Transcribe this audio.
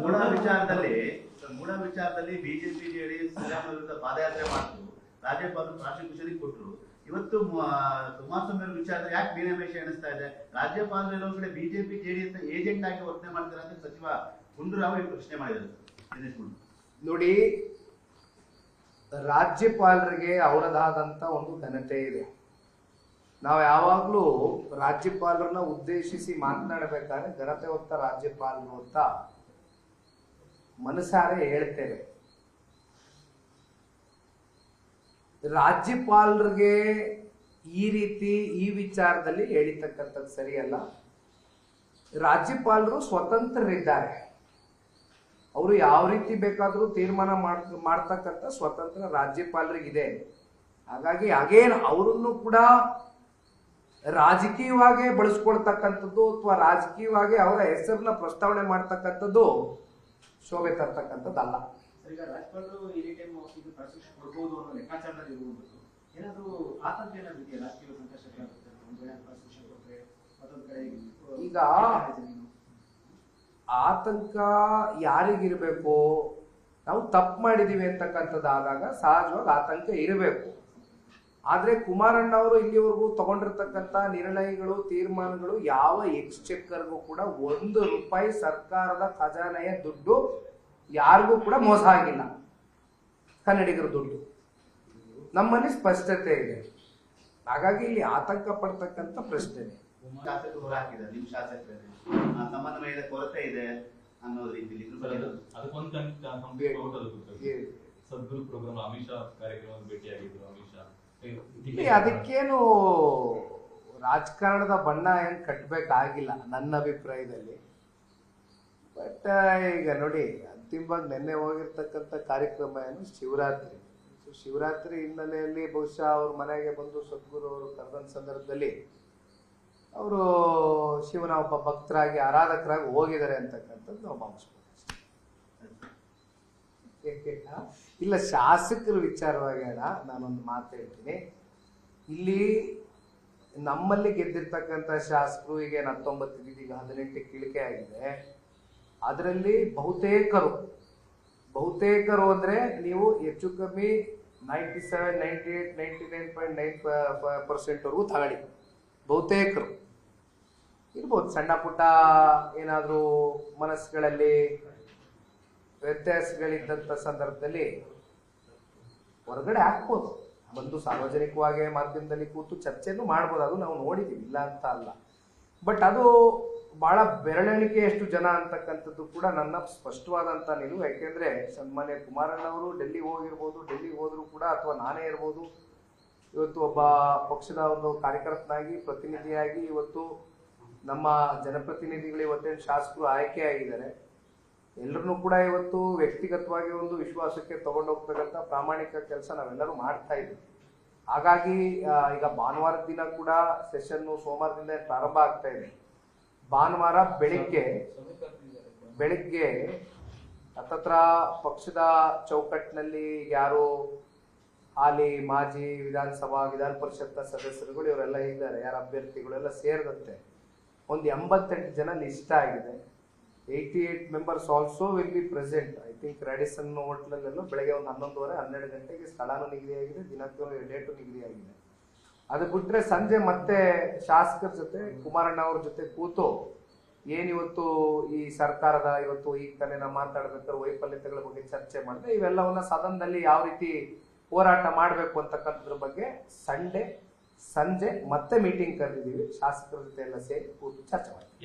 ಮೂಡ ವಿಚಾರದಲ್ಲಿ ಮೂಡ ವಿಚಾರದಲ್ಲಿ BJP JDS ವಿರುದ್ಧ ಪಾದಯಾತ್ರೆ ಮಾಡಿದ್ರು ರಾಜ್ಯಪಾಲರು ಪ್ರಾಸಿಕ್ಯೂಷನ್ ಕೊಟ್ಟರು ಇವತ್ತು ಕುಮಾರಸ್ವಾಮಿ ಅವ್ರ ವಿಚಾರದಲ್ಲಿ ಯಾಕೆ ಮೀನಾಮೇಷ ಎಣಿಸ್ತಾ ಇದೆ? ರಾಜ್ಯಪಾಲರು ಎಲ್ಲೋ ಕಡೆ ಬಿಜೆಪಿ ಜೆಡಿಎಸ್ ಏಜೆಂಟ್ ಆಗಿ ವರ್ತನೆ ಮಾಡ್ತಾರೆ ಅಂತ ಸಚಿವ ಗುಂಡೂರಾವ್ ಪ್ರಶ್ನೆ ಮಾಡಿದ್ರು. ನೋಡಿ, ರಾಜ್ಯಪಾಲರಿಗೆ ಅವರದಾದಂತ ಒಂದು ಘನತೆ ಇದೆ. ನಾವು ಯಾವಾಗ್ಲೂ ರಾಜ್ಯಪಾಲರನ್ನ ಉದ್ದೇಶಿಸಿ ಮಾತನಾಡಬೇಕಾದ್ರೆ ಘನತೆ ಹೊತ್ತ ರಾಜ್ಯಪಾಲರು ಅಂತ. ಮನಸಾರೆ ಹೇಳ್ತೇವೆ ರಾಜ್ಯಪಾಲರಿಗೆ ಈ ರೀತಿ, ಈ ವಿಚಾರದಲ್ಲಿ ಹೇಳಿತಕ್ಕಂಥದ್ದು ಸರಿಯಲ್ಲ. ರಾಜ್ಯಪಾಲರು ಸ್ವತಂತ್ರರಿದ್ದಾರೆ. ಅವರು ಯಾವ ರೀತಿ ಬೇಕಾದರೂ ತೀರ್ಮಾನ ಮಾಡ್, ಮಾಡ್ತಕ್ಕಂಥ ಸ್ವತಂತ್ರ ರಾಜ್ಯಪಾಲರಿಗಿದೆ. ಹಾಗಾಗಿ ಅಗೇನ್ ಅವರನ್ನು ಕೂಡ ರಾಜಕೀಯವಾಗಿ ಬಳಸ್ಕೊಳ್ತಕ್ಕಂಥದ್ದು ಅಥವಾ ರಾಜಕೀಯವಾಗಿ ಅವರ ಹೆಸರನ್ನ ಪ್ರಸ್ತಾವನೆ ಮಾಡ್ತಕ್ಕಂಥದ್ದು ಶೋಭೆ ತರ್ತಕ್ಕಂಥದ್ದಲ್ಲ ಈಗ ಆತಂಕ ಯಾರಿಗಿರ್ಬೇಕು ನಾವು ತಪ್ಪು ಮಾಡಿದೀವಿ ಅಂತಕ್ಕಂಥದ್ದಾದಾಗ ಸಹಜವಾಗಿ ಆತಂಕ ಇರಬೇಕು. ಆದ್ರೆ ಕುಮಾರಣ್ಣ ಅವರು ಇಲ್ಲಿವರೆಗೂ ತಗೊಂಡಿರ್ತಕ್ಕಂಥ ನಿರ್ಣಯಗಳು ತೀರ್ಮಾನಗಳು ಯಾವ ಎಕ್ಸ್ಚೆಕ್ಕರ್ಗೂ ಕೂಡ ಒಂದು ರೂಪಾಯಿ ಸರ್ಕಾರದ ಖಜಾನೆಯ ದುಡ್ಡು ಯಾರಿಗೂ ಕೂಡ ಮೋಸ ಆಗಿಲ್ಲ. ಕನ್ನಡಿಗರ ದುಡ್ಡು. ನಮ್ಮಲ್ಲಿ ಸ್ಪಷ್ಟತೆ ಇದೆ. ಹಾಗಾಗಿ ಇಲ್ಲಿ ಆತಂಕ ಪಡ್ತಕ್ಕಂಥ ಪ್ರಶ್ನೆ. ಇದೆ ಶಾಸಕರು ನಿಮ್ಮ ಶಾಸಕರೇ ಮೇಲೆ ಕೊರತೆ ಇದೆ ಅನ್ನೋ ರೀತಿಯಲ್ಲಿ? ಅದಕ್ಕೊಂದು ಸದ್ಗುರು ಪ್ರೋಗ್ರಾಮ್ ಅಮಿತ್ ಶಾ ಕಾರ್ಯಕ್ರಮ ಭೇಟಿಯಾಗಿದ್ರು ಅಮಿತ್ ಶಾ. ಅದಕ್ಕೇನು ರಾಜಕಾರಣದ ಬಣ್ಣ ಏನ್ ಕಟ್ಟಬೇಕಾಗಿಲ್ಲ ನನ್ನ ಅಭಿಪ್ರಾಯದಲ್ಲಿ. ಬಟ್ ಈಗ ನೋಡಿ, ಅಂತಿಮವಾಗಿ ನಿನ್ನೆ ಹೋಗಿರ್ತಕ್ಕಂಥ ಕಾರ್ಯಕ್ರಮ ಏನು? ಶಿವರಾತ್ರಿ. ಸೊ ಶಿವರಾತ್ರಿ ಹಿನ್ನೆಲೆಯಲ್ಲಿ ಬಹುಶಃ ಅವ್ರ ಮನೆಗೆ ಬಂದು ಸದ್ಗುರು ಅವರು ಕರೆದ ಸಂದರ್ಭದಲ್ಲಿ ಅವರು ಶಿವನ ಒಬ್ಬ ಭಕ್ತರಾಗಿ, ಆರಾಧಕರಾಗಿ ಹೋಗಿದ್ದಾರೆ ಅಂತಕ್ಕಂಥದ್ದು ನಾವು ಭಾವಿಸ್ಬೋದು? ಇಲ್ಲ, ಶಾಸಕರ ವಿಚಾರವಾಗಿ ಅಣ್ಣ ನಾನೊಂದು ಮಾತು ಹೇಳ್ತೀನಿ. ಇಲ್ಲಿ ನಮ್ಮಲ್ಲಿ ಗೆದ್ದಿರ್ತಕ್ಕಂಥ ಶಾಸಕರು, ಈಗ ಏನು ಹತ್ತೊಂಬತ್ತು ಈಗ ಹದಿನೆಂಟು ಕೀಳಿಕೆ ಆಗಿದೆ, ಅದರಲ್ಲಿ ಬಹುತೇಕರು ಬಹುತೇಕರು ಅಂದರೆ ನೀವು ಹೆಚ್ಚು ಕಮ್ಮಿ ninety seven ninety eight ninety nine point nine ಪರ್ಸೆಂಟ್ವರೆಗೂ ತಗೊಳ್ಳಿ. ಬಹುತೇಕರು. ಇರ್ಬೋದು, ಸಣ್ಣ ಪುಟ್ಟ ಏನಾದರೂ ಮನಸ್ಸುಗಳಲ್ಲಿ ವ್ಯತ್ಯಾಸಗಳಿದ್ದಂಥ ಸಂದರ್ಭದಲ್ಲಿ ಹೊರಗಡೆ ಹಾಕ್ಬೋದು. ಬಂದು ಸಾರ್ವಜನಿಕವಾಗಿ ಮಾಧ್ಯಮದಲ್ಲಿ ಕೂತು ಚರ್ಚೆನೂ ಮಾಡ್ಬೋದು. ಅದು ನಾವು ನೋಡಿದ್ದೀವಿ. ಇಲ್ಲ ಅಂತ ಅಲ್ಲ. ಬಟ್ ಅದು ಬಹಳ ಬೆರಳೆಣಿಕೆಯಷ್ಟು ಜನ ಅಂತಕ್ಕಂಥದ್ದು ಕೂಡ ನನ್ನ ಸ್ಪಷ್ಟವಾದಂಥ ನಿಲುವು. ಯಾಕೆಂದ್ರೆ ಸನ್ಮಾನ್ಯ ಕುಮಾರಣ್ಣ ಅವರು ಡೆಲ್ಲಿಗೆ ಹೋಗಿರ್ಬೋದು. ಡೆಲ್ಲಿಗೆ ಹೋದರೂ ಕೂಡ ಅಥವಾ ನಾನೇ ಇರ್ಬೋದು. ಇವತ್ತು ಒಬ್ಬ ಪಕ್ಷದ ಒಂದು ಕಾರ್ಯಕರ್ತನಾಗಿ, ಪ್ರತಿನಿಧಿಯಾಗಿ ಇವತ್ತು ನಮ್ಮ ಜನಪ್ರತಿನಿಧಿಗಳು ಇವತ್ತೇನು ಶಾಸಕರು ಆಯ್ಕೆ ಆಗಿದ್ದಾರೆ. ಎಲ್ಲರನ್ನೂ ಕೂಡ ಇವತ್ತು ವ್ಯಕ್ತಿಗತವಾಗಿ ಒಂದು ವಿಶ್ವಾಸಕ್ಕೆ ತಗೊಂಡೋಗ್ತಕ್ಕಂಥ ಪ್ರಾಮಾಣಿಕ ಕೆಲಸ ನಾವೆಲ್ಲರೂ ಮಾಡ್ತಾ ಇದ್ದೀವಿ ಹಾಗಾಗಿ ಈಗ ಭಾನುವಾರದ ದಿನ ಕೂಡ ಸೆಷನ್ನು ಸೋಮವಾರದಿಂದ ಪ್ರಾರಂಭ ಆಗ್ತಾ ಇದೆ. ಭಾನುವಾರ ಬೆಳಿಗ್ಗೆ ಬೆಳಿಗ್ಗೆ ಹತ್ತತ್ರ ಪಕ್ಷದ ಚೌಕಟ್ಟಿನಲ್ಲಿ ಯಾರು ಹಾಲಿ, ಮಾಜಿ ವಿಧಾನಸಭಾ, ವಿಧಾನ ಪರಿಷತ್ನ ಸದಸ್ಯರುಗಳು ಇವರೆಲ್ಲ ಇದ್ದಾರೆ. ಯಾರ ಅಭ್ಯರ್ಥಿಗಳೆಲ್ಲ ಸೇರಿದಂತೆ ಒಂದು ಎಂಬತ್ತೆಂಟು ಜನ ಲಿಸ್ಟ್ ಆಗಿದೆ. Eighty eight members also will be present I think Radisson ಹೋಟ್ಲಲ್ಲೆಲ್ಲ ಬೆಳಗ್ಗೆ ಒಂದು ಹನ್ನೊಂದುವರೆ, ಹನ್ನೆರಡು ಗಂಟೆಗೆ ಸ್ಥಳನೂ ನಿಗದಿಯಾಗಿದೆ. ದಿನಕ್ಕೂ ಡೇಟು ನಿಗದಿಯಾಗಿದೆ. ಅದು ಬಿಟ್ಟರೆ ಸಂಜೆ ಮತ್ತೆ ಶಾಸಕರ ಜೊತೆ, ಕುಮಾರಣ್ಣ ಅವ್ರ ಜೊತೆ ಕೂತು ಏನಿವತ್ತು ಈ ಸರ್ಕಾರದ ಇವತ್ತು ಈಗ ತಾನೇ ನಾವು ಮಾತಾಡಬೇಕಾದ್ರೆ ವೈಫಲ್ಯತೆಗಳ ಬಗ್ಗೆ ಚರ್ಚೆ ಮಾಡಿದೆ ಇವೆಲ್ಲವನ್ನ ಸದನದಲ್ಲಿ ಯಾವ ರೀತಿ ಹೋರಾಟ ಮಾಡಬೇಕು ಅಂತಕ್ಕಂಥದ್ರ ಬಗ್ಗೆ ಸಂಡೆ, ಸಂಜೆ ಮತ್ತೆ ಮೀಟಿಂಗ್ ಕರೆದಿದ್ದೀವಿ. ಶಾಸಕರ ಜೊತೆ ಎಲ್ಲ ಸೇರಿ ಕೂತು ಚರ್ಚೆ ಮಾಡ್ತೀವಿ.